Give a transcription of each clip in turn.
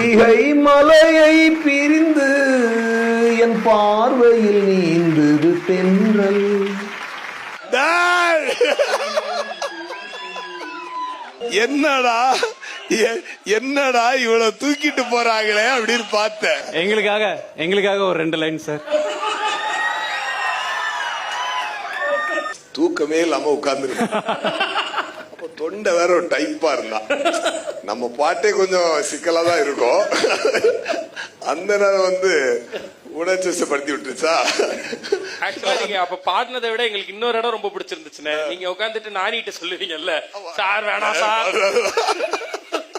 ஈகை மலையை பிரிந்து என் பார்வையில் நீந்தது தென்றல்! என்னடா? என்னடா இவ்வளவு தூக்கிட்டு போறாங்களே அப்படின்னு பார்த்தேன். எங்களுக்காக எங்களுக்காக ஒரு ரெண்டு லைன் சார். தூக்கமே இல்லாம உட்கார்ந்து தொண்டை வேற ஒரு டைப்பா இருந்தா நம்ம பாட்டே கொஞ்சம் சிக்கலா தான் இருக்கும். அந்த நேரம் வந்து உணர்ச்சிசப்படுத்தி விட்டுருச்சா? ஆக்சுவலா நீங்க அப்ப பாடினதை விட எங்களுக்கு இன்னொரு இடம் ரொம்ப பிடிச்சிருந்துச்சுண்ணே. நீங்க உட்காந்துட்டு நானிட்ட சொல்லுவீங்கல்ல. சார் வேணாம் சார்.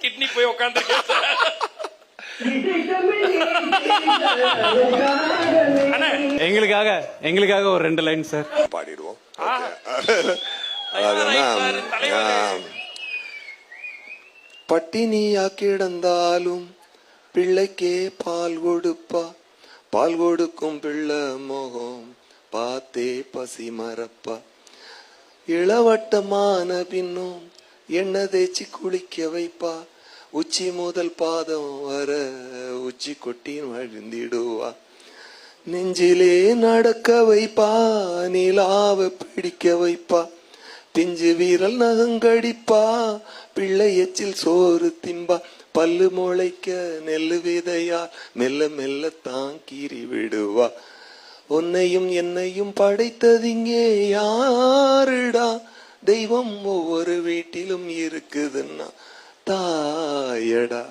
கிட்னி போய் உட்காந்துருக்கேன் எங்களுக்காக எங்களுக்காக ஒரு ரெண்டு லைன் சார். பாடிடுவோம். பட்டினியா கிடந்தாலும் பிள்ளைக்கே பால் கொடுப்பா. பால் கொடுக்கும் பிள்ளை மோகம் பார்த்தே பசி மறப்பா. இளவட்டமான பின்னும் எண்ணெய் தேய்ச்சி குளிக்க வைப்பா. உச்சி முதல் பாதம் வர உச்சி கொட்டி வழிந்திடுவா. நெஞ்சிலே நடக்க வைப்பா நிலாவை பிடிக்க வைப்பா. பிஞ்சு வீரல் நகங்கடிப்பா பிள்ளை எச்சில் சோறு திம்பா பல்லு முளைக்க நெல்லு விதையா மெல்ல மெல்ல தாங்கீறி விடுவா. உன்னையும் என்னையும் படைத்ததிங்கே யாருடா? தெய்வம் ஒவ்வொரு வீட்டிலும் இருக்குதுன்னா தாயடா.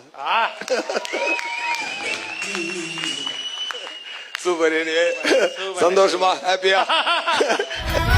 சூப்பர் சந்தோஷமா ஹாப்பியா